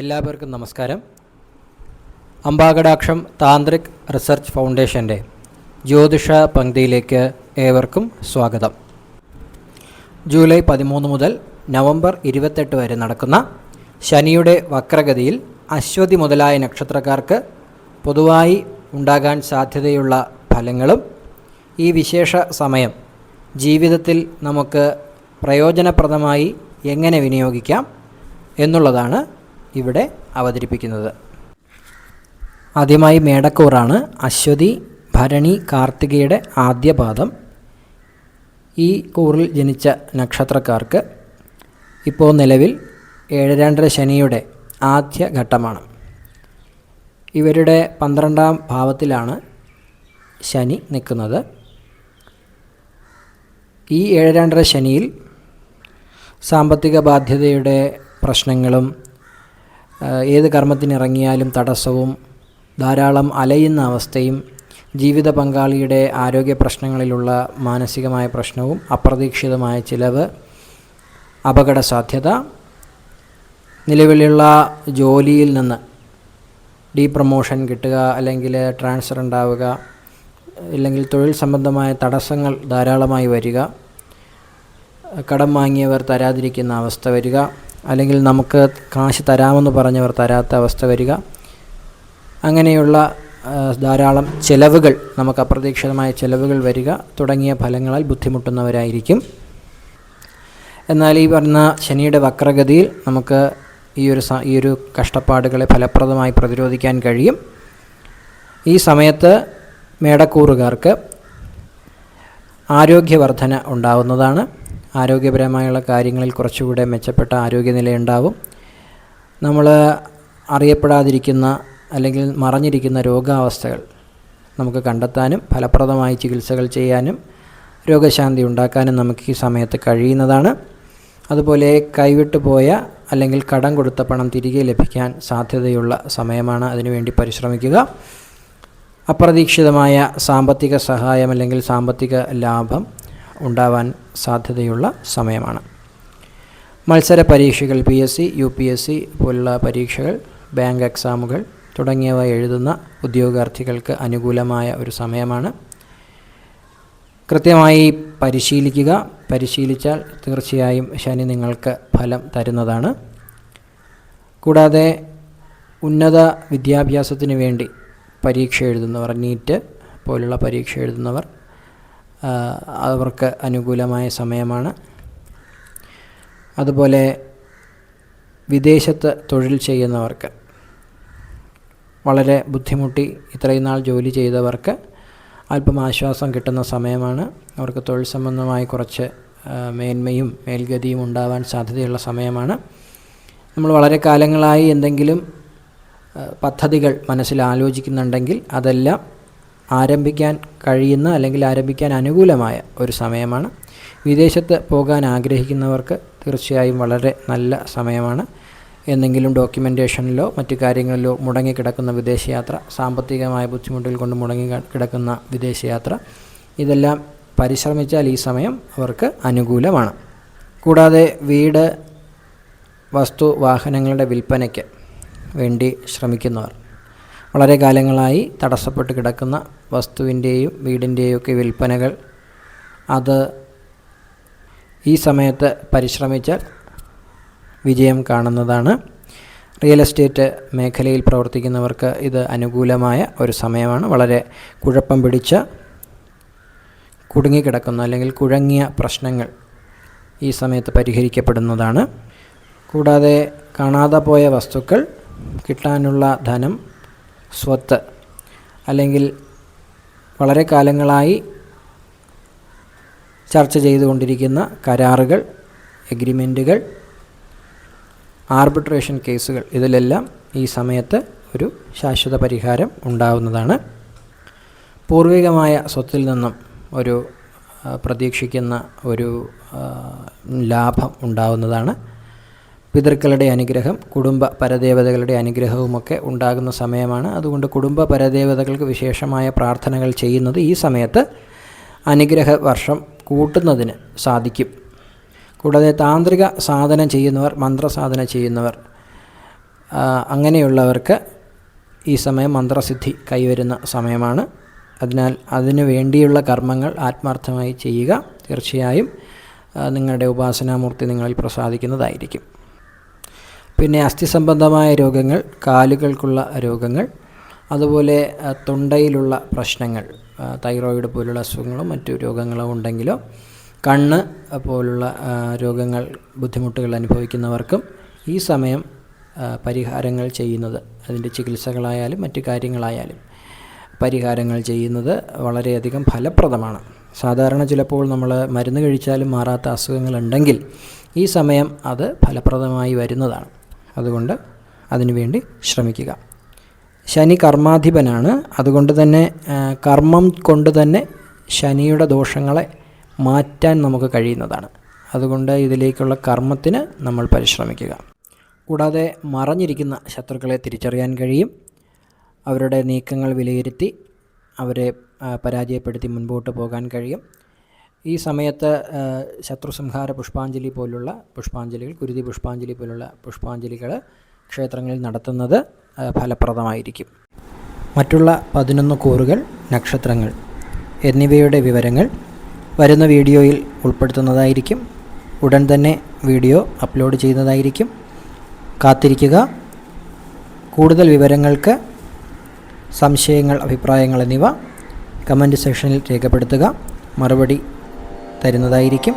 എല്ലാവർക്കും നമസ്കാരം. അംബാകടാക്ഷം താന്ത്രിക് റിസർച്ച് ഫൗണ്ടേഷന്റെ ജ്യോതിഷ പങ്ക്തിയിലേക്ക് ഏവർക്കും സ്വാഗതം. ജൂലൈ പതിമൂന്ന് മുതൽ നവംബർ ഇരുപത്തെട്ട് വരെ നടക്കുന്ന ശനിയുടെ വക്രഗതിയിൽ അശ്വതി മുതലായ നക്ഷത്രക്കാർക്ക് പൊതുവായി ഉണ്ടാകാൻ സാധ്യതയുള്ള ഫലങ്ങളും ഈ വിശേഷ സമയം ജീവിതത്തിൽ നമുക്ക് പ്രയോജനപ്രദമായി എങ്ങനെ വിനിയോഗിക്കാം എന്നുള്ളതാണ് ഇവിടെ അവതരിപ്പിക്കുന്നത്. ആദ്യമായി മേടക്കൂറാണ് അശ്വതി ഭരണി കാർത്തികയുടെ ആദ്യ പാദം. ഈ കൂറിൽ ജനിച്ച നക്ഷത്രക്കാർക്ക് ഇപ്പോൾ നിലവിൽ ഏഴ് രണ്ടര ശനിയുടെ ആദ്യ ഘട്ടമാണ്. ഇവരുടെ പന്ത്രണ്ടാം ഭാവത്തിലാണ് ശനി നിൽക്കുന്നത്. ഈ ഏഴ് രണ്ടര ശനിയിൽ സാമ്പത്തിക ബാധ്യതയുടെ പ്രശ്നങ്ങളും ഏത് കർമ്മത്തിനിറങ്ങിയാലും തടസ്സവും ധാരാളം അലയുന്ന അവസ്ഥയും ജീവിത പങ്കാളിയുടെ ആരോഗ്യ പ്രശ്നങ്ങളിലുള്ള മാനസികമായ പ്രശ്നവും അപ്രതീക്ഷിതമായ ചിലവ് അപകട സാധ്യത നിലവിലുള്ള ജോലിയിൽ നിന്ന് ഡീ പ്രൊമോഷൻ കിട്ടുക അല്ലെങ്കിൽ ട്രാൻസ്ഫർ ഉണ്ടാവുക അല്ലെങ്കിൽ തൊഴിൽ സംബന്ധമായ തടസ്സങ്ങൾ ധാരാളമായി വരിക കടം വാങ്ങിയവർ തരാതിരിക്കുന്ന അവസ്ഥ വരിക അല്ലെങ്കിൽ നമുക്ക് കാശ് തരാമെന്ന് പറഞ്ഞവർ തരാത്ത അവസ്ഥ വരിക. അങ്ങനെയുള്ള ധാരാളം ചിലവുകൾ നമുക്ക് അപ്രതീക്ഷിതമായ ചിലവുകൾ വരിക തുടങ്ങിയ ഫലങ്ങളാൽ ബുദ്ധിമുട്ടുന്നവരായിരിക്കും. എന്നാൽ ഈ പറഞ്ഞ ശനിയുടെ വക്രഗതിയിൽ നമുക്ക് ഈ ഒരു ഈ ഒരു കഷ്ടപ്പാടുകളെ ഫലപ്രദമായി പ്രതിരോധിക്കാൻ കഴിയും. ഈ സമയത്ത് മേടക്കൂറുകാർക്ക് ആരോഗ്യവർധന ഉണ്ടാവുന്നതാണ്. ആരോഗ്യപരമായുള്ള കാര്യങ്ങളിൽ കുറച്ചുകൂടെ മെച്ചപ്പെട്ട ആരോഗ്യനിലയുണ്ടാവും. നമ്മൾ അറിയപ്പെടാതിരിക്കുന്ന അല്ലെങ്കിൽ മറഞ്ഞിരിക്കുന്ന രോഗാവസ്ഥകൾ നമുക്ക് കണ്ടെത്താനും ഫലപ്രദമായി ചികിത്സകൾ ചെയ്യാനും രോഗശാന്തി ഉണ്ടാക്കാനും നമുക്ക് ഈ സമയത്ത് കഴിയുന്നതാണ്. അതുപോലെ കൈവിട്ടു പോയ അല്ലെങ്കിൽ കടം കൊടുത്ത പണം തിരികെ ലഭിക്കാൻ സാധ്യതയുള്ള സമയമാണ് അതിനുവേണ്ടി പരിശ്രമിക്കുക. അപ്രതീക്ഷിതമായ സാമ്പത്തിക സഹായം അല്ലെങ്കിൽ സാമ്പത്തിക ലാഭം ഉണ്ടാവാൻ സാധ്യതയുള്ള സമയമാണ്. മത്സര പരീക്ഷകൾ P S C U P S C പോലുള്ള പരീക്ഷകൾ ബാങ്ക് എക്സാമുകൾ തുടങ്ങിയവ എഴുതുന്ന ഉദ്യോഗാർത്ഥികൾക്ക് അനുകൂലമായ ഒരു സമയമാണ്. കൃത്യമായി പരിശീലിക്കുക പരിശീലിച്ചാൽ തീർച്ചയായും ശനി നിങ്ങൾക്ക് ഫലം തരുന്നതാണ്. കൂടാതെ ഉന്നത വിദ്യാഭ്യാസത്തിന് വേണ്ടി പരീക്ഷ എഴുതുന്നവർ നീറ്റ് പോലുള്ള പരീക്ഷ എഴുതുന്നവർ അവർക്ക് അനുകൂലമായ സമയമാണ്. അതുപോലെ വിദേശത്ത് തൊഴിൽ ചെയ്യുന്നവർക്ക് വളരെ ബുദ്ധിമുട്ടി ഇത്രയും നാൾ ജോലി ചെയ്തവർക്ക് അല്പം ആശ്വാസം കിട്ടുന്ന സമയമാണ്. അവർക്ക് തൊഴിൽ സംബന്ധമായി കുറച്ച് മേന്മയും മേൽഗതിയും ഉണ്ടാവാൻ സാധ്യതയുള്ള സമയമാണ്. നമ്മൾ വളരെ കാലങ്ങളായി എന്തെങ്കിലും പദ്ധതികൾ മനസ്സിൽ ആലോചിക്കുന്നുണ്ടെങ്കിൽ അതെല്ലാം ആരംഭിക്കാൻ കഴിയുന്ന അല്ലെങ്കിൽ ആരംഭിക്കാൻ അനുകൂലമായ ഒരു സമയമാണ്. വിദേശത്ത് പോകാൻ ആഗ്രഹിക്കുന്നവർക്ക് തീർച്ചയായും വളരെ നല്ല സമയമാണ്. എന്തെങ്കിലും ഡോക്യുമെന്റേഷനിലോ മറ്റു കാര്യങ്ങളിലോ മുടങ്ങിക്കിടക്കുന്ന വിദേശയാത്ര സാമ്പത്തികമായ ബുദ്ധിമുട്ടുകൾ കൊണ്ട് മുടങ്ങി കിടക്കുന്ന വിദേശയാത്ര ഇതെല്ലാം പരിശ്രമിച്ചാൽ ഈ സമയം അവർക്ക് അനുകൂലമാണ്. കൂടാതെ വീട് വസ്തു വാഹനങ്ങളുടെ വിൽപ്പനയ്ക്ക് വേണ്ടി ശ്രമിക്കുന്നവർ. വളരെ കാലങ്ങളായി തടസ്സപ്പെട്ട് കിടക്കുന്ന വസ്തുവിന്റെയും വീടിന്റെയും ഒക്കെ വിൽപ്പനകൾ. അത് ഈ സമയത്ത് പരിശ്രമിച്ചാൽ വിജയം കാണുന്നതാണ്. റിയൽ എസ്റ്റേറ്റ് മേഖലയിൽ പ്രവർത്തിക്കുന്നവർക്ക് ഇത് അനുകൂലമായ ഒരു സമയമാണ്. വളരെ കുഴപ്പം പിടിച്ച കുടുങ്ങിക്കിടക്കുന്ന അല്ലെങ്കിൽ കുഴങ്ങിയ പ്രശ്നങ്ങൾ ഈ സമയത്ത് പരിഹരിക്കപ്പെടുന്നതാണ്. കൂടാതെ കാണാതെ പോയ വസ്തുക്കൾ കിട്ടാനുള്ള ധനം സ്വത്ത് അല്ലെങ്കിൽ വളരെ കാലങ്ങളായി ചർച്ച ചെയ്തുകൊണ്ടിരിക്കുന്ന കരാറുകൾ എഗ്രിമെന്റുകൾ ആർബിട്രേഷൻ കേസുകൾ ഇതിലെല്ലാം ഈ സമയത്ത് ഒരു ശാശ്വത പരിഹാരം ഉണ്ടാവുന്നതാണ്. പൂർവികമായ സ്വത്തിൽ നിന്നും ഒരു പ്രതീക്ഷിക്കുന്ന ഒരു ലാഭം ഉണ്ടാവുന്നതാണ്. പിതൃക്കളുടെ അനുഗ്രഹം കുടുംബ പരദേവതകളുടെ അനുഗ്രഹവുമൊക്കെ ഉണ്ടാകുന്ന സമയമാണ്. അതുകൊണ്ട് കുടുംബ പരദേവതകൾക്ക് വിശേഷമായ പ്രാർത്ഥനകൾ ചെയ്യുന്നത് ഈ സമയത്ത് അനുഗ്രഹ വർഷം കൂട്ടുന്നതിന് സാധിക്കും. കൂടാതെ താന്ത്രിക സാധന ചെയ്യുന്നവർ മന്ത്രസാധന ചെയ്യുന്നവർ അങ്ങനെയുള്ളവർക്ക് ഈ സമയം മന്ത്രസിദ്ധി കൈവരുന്ന സമയമാണ്. അതിനാൽ അതിനു വേണ്ടിയുള്ള കർമ്മങ്ങൾ ആത്മാർത്ഥമായി ചെയ്യുക തീർച്ചയായും നിങ്ങളുടെ ഉപാസനാമൂർത്തി നിങ്ങളിൽ പ്രസാദിക്കുന്നതായിരിക്കും. പിന്നെ അസ്ഥി സംബന്ധമായ രോഗങ്ങൾ കാലുകൾക്കുള്ള രോഗങ്ങൾ അതുപോലെ തൊണ്ടയിലുള്ള പ്രശ്നങ്ങൾ തൈറോയിഡ് പോലുള്ള അസുഖങ്ങളോ മറ്റു രോഗങ്ങളോ ഉണ്ടെങ്കിലോ കണ്ണ് പോലുള്ള രോഗങ്ങൾ ബുദ്ധിമുട്ടുകൾ അനുഭവിക്കുന്നവർക്കും ഈ സമയം പരിഹാരങ്ങൾ ചെയ്യുന്നത് അതിന്റെ ചികിത്സകളായാലും മറ്റു കാര്യങ്ങളായാലും പരിഹാരങ്ങൾ ചെയ്യുന്നത് വളരെയധികം ഫലപ്രദമാണ്. സാധാരണ ചിലപ്പോൾ നമ്മൾ മരുന്ന് കഴിച്ചാലും മാറാത്ത അസുഖങ്ങളുണ്ടെങ്കിൽ ഈ സമയം അത് ഫലപ്രദമായി വരുന്നതാണ്. അതുകൊണ്ട് അതിനുവേണ്ടി ശ്രമിക്കുക. ശനി കർമാധിപനാണ്. അതുകൊണ്ട് തന്നെ കർമ്മം കൊണ്ട് തന്നെ ശനിയുടെ ദോഷങ്ങളെ മാറ്റാൻ നമുക്ക് കഴിയുന്നതാണ്. അതുകൊണ്ട് ഇതിലേക്കുള്ള കർമ്മത്തിന് നമ്മൾ പരിശ്രമിക്കുക. കൂടാതെ മറഞ്ഞിരിക്കുന്ന ശത്രുക്കളെ തിരിച്ചറിയാൻ കഴിയും. അവരുടെ നീക്കങ്ങൾ വിലയിരുത്തി അവരെ പരാജയപ്പെടുത്തി മുൻപോട്ട് പോകാൻ കഴിയും. ഈ സമയത്ത് ശത്രുസംഹാര പുഷ്പാഞ്ജലി പോലുള്ള പുഷ്പാഞ്ജലികൾ കുരുതി പുഷ്പാഞ്ജലി പോലുള്ള പുഷ്പാഞ്ജലികൾ ക്ഷേത്രങ്ങളിൽ നടത്തുന്നത് ഫലപ്രദമായിരിക്കും. മറ്റുള്ള പതിനൊന്ന് കൂറുകൾ നക്ഷത്രങ്ങൾ എന്നിവയുടെ വിവരങ്ങൾ വരുന്ന വീഡിയോയിൽ ഉൾപ്പെടുത്തുന്നതായിരിക്കും. ഉടൻ തന്നെ വീഡിയോ അപ്ലോഡ് ചെയ്യുന്നതായിരിക്കും. കാത്തിരിക്കുക. കൂടുതൽ വിവരങ്ങൾക്ക് സംശയങ്ങൾ അഭിപ്രായങ്ങൾ എന്നിവ കമന്റ് സെക്ഷനിൽ രേഖപ്പെടുത്തുക. മറുപടി തരുന്നതായിരിക്കും.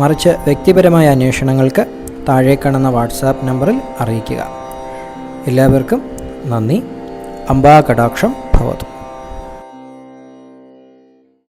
മറിച്ച് വ്യക്തിപരമായ അന്വേഷണങ്ങൾക്ക് താഴെ കാണുന്ന വാട്സാപ്പ് നമ്പറിൽ അറിയിക്കുക. എല്ലാവർക്കും നന്ദി. അംബാ കടാക്ഷം ഭവതു.